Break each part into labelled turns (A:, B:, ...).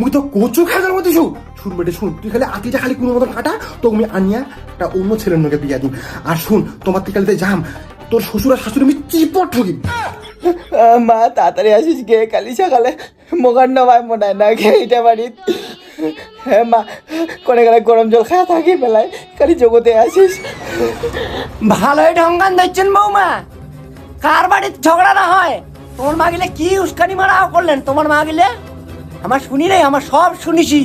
A: মুই তো কচু খাইবার মতো দিছু। শুন বেটে শুন তুই খালি আতিটা খালি কোনো মতন কাটা তো আমি আনিয়া একটা অন্য ছেলের নকে বিয়া দিম। আর শুন তোমার থেকে যাম তোর শ্বশুর আর শাশুড়ি আমি চিপট ঠকিম
B: মা তাড়াতাড়ি আসিস গে কালি সকালে মোগার নবাই মনে হয় না গে এটা বাড়িত। হ্যাঁ মা করে গেলে গরম জল খাওয়া থাকি বেলায় কালি জগতে আসিস।
C: ভালোই ঢঙ্গান দিচ্ছেন বৌমা। কার বাড়ির ঝগড়া না হয়? তোমার মা গেলে কি উস্কানি মারা করলেন? তোমার মা গেলে? আমার শুনি নাই আমার সব শুনিছি।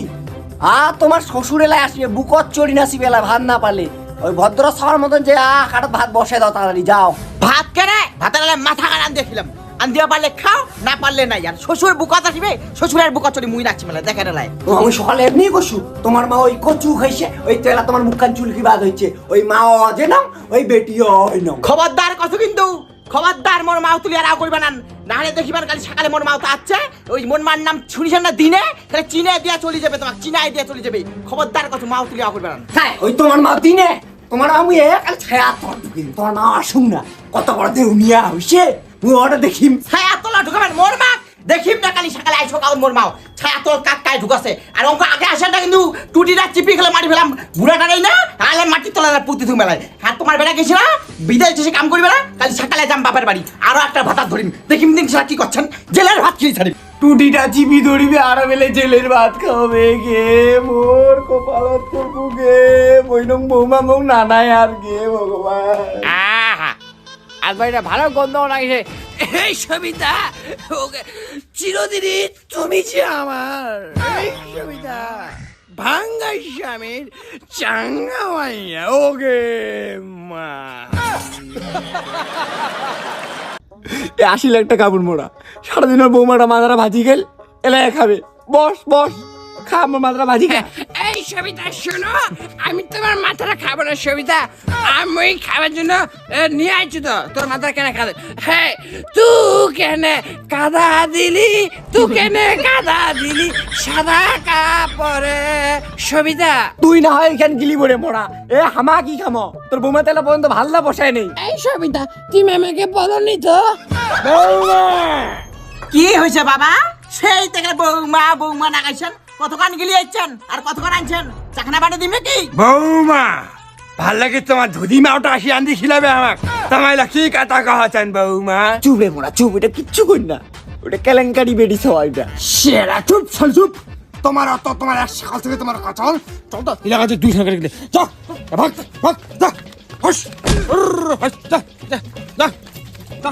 C: আর তোমার শ্বশুর এলায় আসবে বুকত চড়ি নাসি বেলা ভাত না পারলে ওই ভদ্র সবার মতন যে আ কাটা ভাত বসে দাও তাড়াতাড়ি যাও।
B: ভাত কেনে ভাতের আলে মাথা কান দেখিলাম আন দিয়া পারলে খাও না পারলে নাই। আর শ্বশুর বুকাত আসবে শ্বশুরের বুকা চড়ি মুই রাখছি মেলা দেখে নেলাই
C: ও, আমি সকালে এমনি করছু তোমার মা ওই কচু খাইছে ওই তেলা তোমার মুখখান চুলকি বাদ হইছে। ওই মা অজে নাও ওই বেটিও ওই নাও
B: খবরদার কত কিন্তু। খবরদার মোর মাও তুলি আর করবে না। নাহলে দেখিবার কালি সকালে মোর মাও আছে ওই মোর মার নাম শুনিছেন না দিনে? তাহলে চিনে দিয়া চলে যাবে তোমার চিনাই দিয়া চলে যাবে। খবরদার কত মাও তুলি আর করবে না।
C: হ্যাঁ ওই তোমার মা দিনে? তোমার আমি একাল ছায়া তোর ঢুকিম তোমার মা আসুন না। কত বড় দেউনিয়া হইছে। মুই ওটা দেখিম।
B: ছায়া তোলা ঢুকাবেন মোর মা দেখিম না কালি সকালে আইসো কাউন মোর মাও। ছায়া তোর কাকায় ঢুকাছে আর অঙ্ক আগে আসেন না কিন্তু টুটিটা চিপি খেলে মাটি ফেলাম বুড়াটা নেই না তাহলে মাটি তোলা পুঁতি ধু মেলায় আর তোমার বেটা গেছে না? বিদায় শেষে কাম করবে না? কালি সকালে যাম বাপের বাড়ি আরও একটা ভাতার ধরিম দেখিম দিন সেটা কি করছেন জেলের ভাত খেয়ে ছাড়িম
C: টুটিটা চিপি ধরিবে আর বেলে জেলের ভাত খাওয়াবে গে। মোর কপালত করব গে। বইনং বৌমা মৌ নানায় আর গে ভগবান
D: আহা। আর বাড়িটা ভালো গন্ধ লাগছে এই সবিতা ওকে চিরদিনই তুমি যে আমার। এই সবিতা ভাঙ্গা স্বামীর চাঙ্গা মাইয়া ওকে মা।
C: এ আশি লাখ টাকা কাপড় মোড়া। সারাদিন ওর বৌমাটা মাদারা ভাজি খেল এলাকা খাবে। বস বস খা আমার মাদারা ভাজি খা।
D: এই সবিতা শোনো আমি তোমার মাথাটা খাব না সবিতা। আমি ওই খাবার জন্য এ, নিয়ে আইছি তো তোর মাথা কেন খাবে হ্যাঁ তু কেন কাদা দিলি তু কেন কাদা দিলি সাদা কাপড়ে সবিতা।
C: তুই না হয় এখানে গিলি পড়ে মোড়া এ হামা কি খামো? তোর বৌমা তেলা পর্যন্ত ভাল্লা বসায় নেই।
D: এই সবিতা তুমি আমাকে বলনি তো?
B: কি হয়েছে বাবা? সেই থেকে বৌমা বৌমা নাগাইছেন কতক্ষণ গেলি আইছেন আর কতক্ষণ আনছেন? চাকনা বাড়ি দিবে কি?
D: বৌমা ভালো লাগে তোমার ধুদি মাওটা আসি আন্দি খিলাবে আমাক। তোমায় কি কথা কহাছেন বৌমা।
C: চুপ রে মোড়া চুপ এটা কিচ্ছু কর না। ওটা কেলেঙ্কারি বেডি সবাইটা
D: সেরা
A: চুপ চল চুপ। তোমার অত তোমার এক সকাল থেকে তোমার কথা চল তো এলাকাতে দুই সরকার গেলে যা ভাগ ভাগ যা। হস হস, যা যা যা। যা।